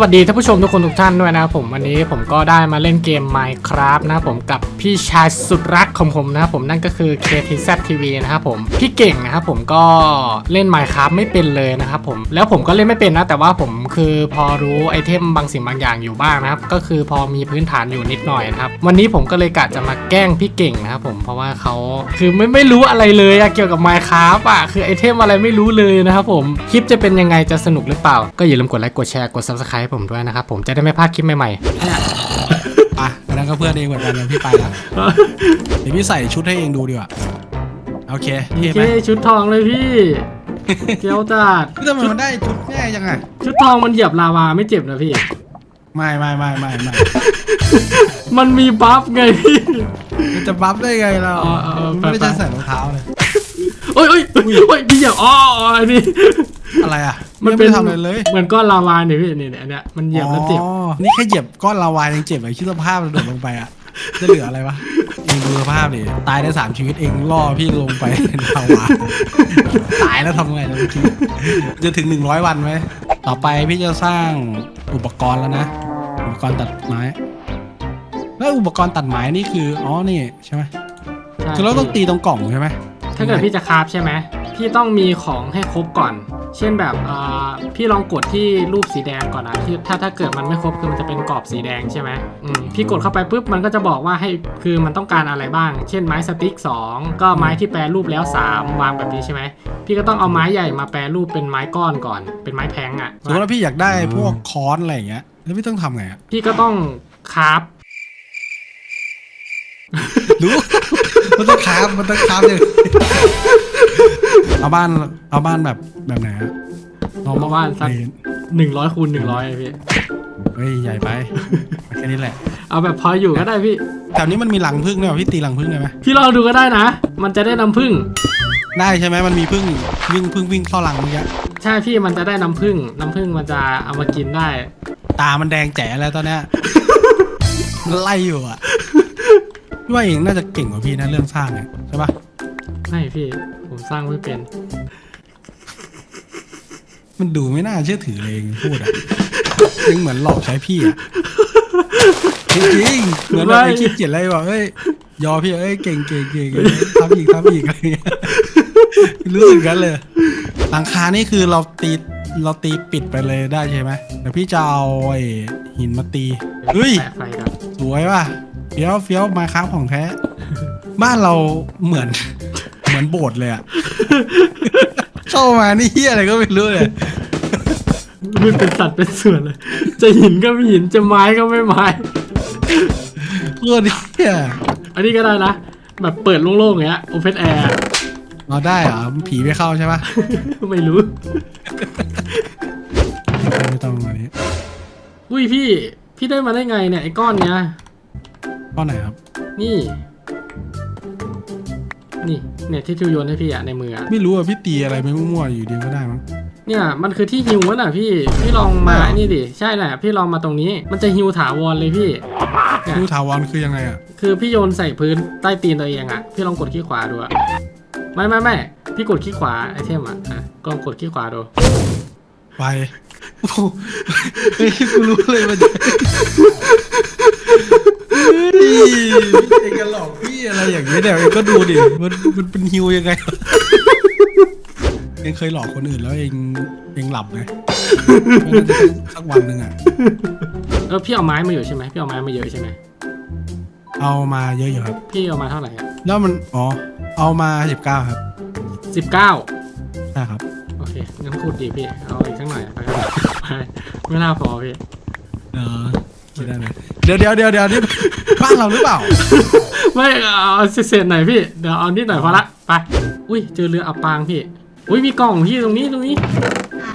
วัสดีท่านผู้ชมทุกคนทุกท่านด้วยนะครับผมวันนี้ผมก็ได้มาเล่นเกม Minecraft นะครับผมกับพี่ชายสุดรักของผมนะครับผมนั่นก็คือ KTZ TV นะครับผมพี่เก่งนะครับผมก็เล่น Minecraft ไม่เป็นเลยนะครับผมแล้วผมก็เล่นไม่เป็นนะแต่ว่าผมคือพอรู้ไอเทมบางสิ่งบางอย่างอยู่บ้างนะครับก็คือพอมีพื้นฐานอยู่นิดหน่อยนะครับวันนี้ผมก็เลยกะจะมาแกล้งพี่เก่งนะครับผมเพราะว่าเขาคือไม่ไม่รู้อะไรเลยอะเกี่ยวกับ Minecraft อะคือไอเทมอะไรไม่รู้เลยนะครับผมคลิปจะเป็นยังไงจะสนุกหรือเปล่า ก็อย่าลืมกดไลค์กดแชร์กด Subscribe ให้ผมด้วยนะครับผมจะได้ไม่พลาดคลิปใหม่ๆอะอันนั้นก็เพื่อนเองเหมือนกันนะพี่ไปแล้วเดี๋ยวพี่ใส่ชุดให้เองดูดีกว่าโอเคโอเท่เคไหมชุดทองเลยพี่เจียวจัดพี่ทำไมมันได้ชุดง่ายจังไงชุดทองมันเหยียบลาวาไม่เจ็บนะพี่ ไม่ไม่ไม่ไม่ไม่มันมีบัฟไงพี่มันจะบัฟได้ไงเราอ๋ออ๋ออ๋อไม่ได้ไปๆจะใส่รองเท้าเลยโอ้ยโอ้ยโอ้ยโอ้ยพี่อย่าอ้ออ๋ออันนี้อะไรอะ มันยังเป็นไได้ทำอะไรเลยเหมือนก้อนลาวาเนี่ยพี่เนี่ยเนี่ยอันเนี้ยมันเหยียบแล้วเจ็บอ๋อนี่แค่เหยียบก้อนลาวายังเจ็บเลยคิดสภาพเราโดดลงไปอะจะเหลืออะไรวะเองดูสภาพดิตายได้สามชีวิตเองล่อพี่ลงไปในลาวาตายแล้วทำไงแล้วเมื่อกี้จะถึงหนึ่งร้อยวันไหมต่อไปพี่จะสร้างอุปกรณ์แล้วนะ อุปกรณ์ตัดไม้แล้วอุปกรณ์ตัดไม้นี่คืออ๋อนี่ใช่ไหมใช่คือเราต้องตีตรงกล่องใช่ไหมถ้าเกิดพี่จะคราฟใช่ไหมพี่ต้องมีของให้ครบก่อน เช่นแบบอ่าพี่ลองกดที่รูปสีแดงก่อนนะที่ถ้าถ้าเกิดมันไม่ครบคือมันจะเป็นกรอบสีแดงใช่ไหมอืมพี่กดเข้าไปปุ๊บมันก็จะบอกว่าให้คือมันต้องการอะไรบ้าง เช่นไม้สติ๊ก2 ก็ไม้ที่แปรรูปแล้ว 3 วางแบบนี้ใช่ไหมพี่ก็ต้องเอาไม้ใหญ่มาแปรรูปเป็นไม้ก้อนก่อน เป็นไม้แพงอะ่ะสมมติว่าพี่อยากได้พวกค้อนอะไรอย่างเงี้ยแล้วพี่ต้องทำไงอะพี่ก็ต้องคราฟรู้มันต้องคราฟมันต้องคราฟเลย เอาบ้านเอาบ้านแบบแบบไหนฮะเอามาบ้านสักหนึ่งร้อยคูณหนึ่งร้อยพี่ เฮ้ยใหญ่ไปแค่นี้แหละ เอาแบบพออยู่ก็ได้พี่แถวนี้มันมีหลังพึ่งด้วยวะพี่ตีหลังพึ่งได้ไหมพี่ลองดูก็ได้นะ มันจะได้น้ำผึ้งได้ใช่ไหมมันมีพึ่งวิ่งพึ่งวิ่งเข้าหลังเมื่อกี้ใช่พี่มันจะได้น้ำผึ้งน้ำผึ้งมันจะเอามากินได้ ตามันแดงแจ๋แล้วตอนเนี้ยมันไล่อยู่อะพี่ว่าเองน่าจะเก่งกว่าพี่นะเรื่องสร้างเนี่ยใช่ปะ ไม่พี่ ผมสร้างไม่เป็น มันดูไม่น่าเชื่อถือเลยเองพูดอะยังเหมือนหลอกใช้พี่อะจริงๆเหมือนแบบไม่ ไอ้คิดเกียดอะไรบอกเอ้ยยอพี่เอ้ยเก่งเก่งเก่งเก่งทำอีกทำอีกอะไรเงี้ยรู้สึกกันเลย หลังคานี่คือเราตีเราตีปิดไปเลยได้ใช่ไหมแต่พี่จะเอาไอ้หินมาตีเฮ้ย แปะไฟกันสวยว่ะเฟี้ยวเฟี้ยวมาค้าของแท้ บ้านเราเหมือนเห มือนโบสถ์เลยอะเข้ามานี่เฮียอะไรก็ไม่รู้เลยมันเป็นสัตว์เป็นส่วนเลย จะหินก็ไม่หินจะไม้ก็ไม่ไม้เพื่อนเฮียอันนี้ก็ได้นะ แบบเปิดโล่งๆอย่างเงี้ย open air เราได้เหรอผีไม่เข้าใช่ปะไม่รู้ ไม่ต้องอันนี้อุ้ยพี่ พี่ได้มาได้ไงเนี่ยไอ้ก้อนเนี้ยก้อนไหนครับ นี่ นี่ เนี่ยที่ทิวโยนให้พี่อะในมืออะไม่รู้อะพี่ตีอะไรไปมั่วๆอยู่ดีก็ได้มั้งเนี่ยมันคือที่ฮิวน่ะพี่พี่ลองมาใช่เหรอนี่ดิใช่แหละพี่ลองมาตรงนี้มันจะฮิวถาวรเลยพี่เนี่ยดูถาวรคือยังไงอะคือพี่โยนใส่พื้นใต้ตีนตัวเองอะพี่ลองกดขี้ขวาดูอะไม่ไม่ไม่พี่กดขี้ขวาไอเทมอะอะก็ลองกดขี้ขวาดูไปโอ้โหเฮ้ยกูรู้เลยมันจะ เฮ้ยเองกันหลอกพี่อะไรอย่างนี้เดี๋ยวเองก็ดูดิ มันมันเป็นฮิวยังไง เองเคยหลอกคนอื่นแล้วเองเองหลับไหมมันน่าจะต้องสักวันหนึ่งอะ เออพี่เอาไม้มาอยู่ใช่ไหมพี่เอาไม้มาเยอะใช่ไหมเอามาเยอะอยู่ครับ พี่เอามาเท่าไหร่แล้วมัน อ๋อ เอามาสิบเก้าครับสิบเก้าใช่ครับ โอเคงั้นพูดดีพี่เอาอีกสักหน่อยไปไปไม่น่าพอพี่ เออ คิดได้เลยเดี๋ยวเดี๋ยวเดี๋ยวเดี๋ยวนี่บ้านเราหรือเปล่า ไม่เอาเศษๆหน่อยพี่ เดี๋ยวเอานิดหน่อยพอละ ไป อุ้ยเจอเรืออับปางพี่ อุ้ยมีกล่องพี่ตรงนี้ตรงนี้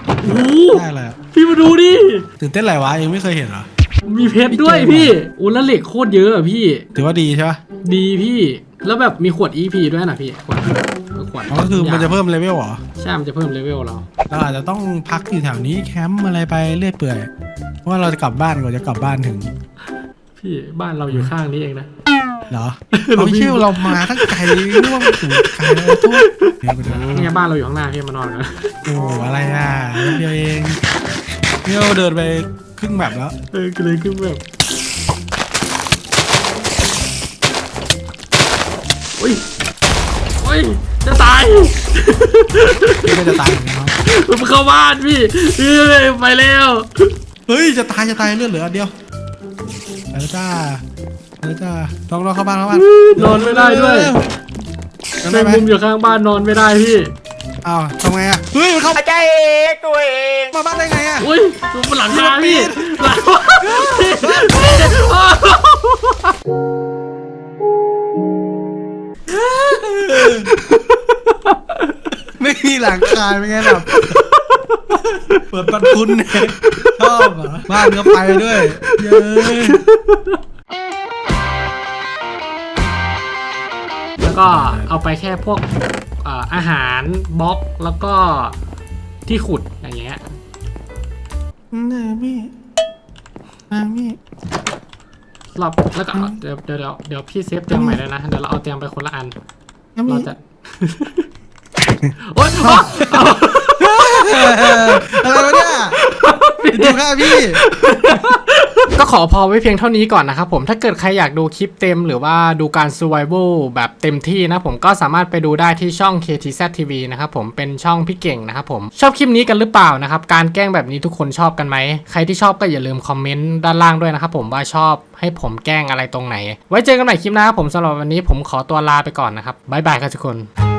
โอ้โหได้เลยอะพี่มาดูดิ ตื่นเต้นอะไรวะเองไม่เคยเห็นเหรอ มีเพชรด้วยพี่อุ้แล้วเหล็กโคตรเยอะอะพี่ ถือว่าดีใช่ปะดีพี่ แล้วแบบมีขวด EP ด้วยนะพี่ขวดขวดอ๋อก็คือมันจะเพิ่มเลเวลเหรอ ใช่มันจะเพิ่มเลเวลเรา เราอาจจะต้องพักอยู่แถวนี้แคมป์อะไรไปเรื่อยเปื่อย เพราะว่าเราจะกลับบ้านก่อนจะกลับบ้านถึง พี่บ้านเราอยู่ข้างนี้เองนะ เหรอเราเชื่อเรามาทั้งไกลร่วมถึงไกลเลยทุกเนี่ยไปดูเนี่ยบ้านเราอยู่ข้างหน้าพี่มานอนกันโอ้อะไรอะนิดเดียวเอง เนี่ยเราเดินไปครึ่งแบบแล้ว เออก็เลยขึ้นแบบอุ้ยอุ้ย จะตายพี่ก็จะตายเหมือนกันครับมันเข้าบ้านพี่เอ้ยไปแล้ว เฮ้ยจะตายจะตายเลือดเหลืออันเดียวไปแล้วจ้าไปแล้วจ้าต้องรอเข้าบ้านเข้าบ้านนอนไม่ได้ด้วยนอนแมได้งไหมมุมอยู่ข้างบ้านนอนไม่ได้พี่ อ้าวทำไงอะเฮ้ยมันเข้าใจเองตัวเองมาบ้านได้ไงอะอุ้ยมันหลังคาพี่หลังคาไม่มีหลังคาเป็นไงแบบเปิดประทุนเนี่ยชอบเหรอบ้านก็ไปด้วยเย้ยแล้วก็เอาไปแค่พวกเอ่ออาหารบล็อกแล้วก็ที่ขุดอย่างเงี้ยนามี่นามี่รอบแล้วก็เอาเดี๋ยวเดี๋ยวเดี๋ยวเดี๋ยวพี่เซฟเตียงใหม่เลยนะเดี๋ยวเราเอาเตียงไปคนละอันนาเรามี่จะโอ๊ยอ๋อเอาอะไรวะเนี่ยดูข้าพี่ก็ ขอพอไว้เพียงเท่านี้ก่อนนะครับผมถ้าเกิดใครอยากดูคลิปเต็มหรือว่าดูการ survival แบบเต็มที่นะผมก็สามารถไปดูได้ที่ช่อง KTZ TV นะครับผมเป็นช่องพี่เก่งนะครับผมชอบคลิปนี้กันหรือเปล่านะครับการแกล้งแบบนี้ทุกคนชอบกันไหมใครที่ชอบก็อย่าลืมคอมเมนต์ด้านล่างด้วยนะครับผมว่าชอบให้ผมแกล้งอะไรตรงไหน ไว้เจอกันใหม่คลิปหน้าครับผมสำหรับวันนี้ผมขอตัวลาไปก่อนนะครับบ๊ายบายครับทุกคน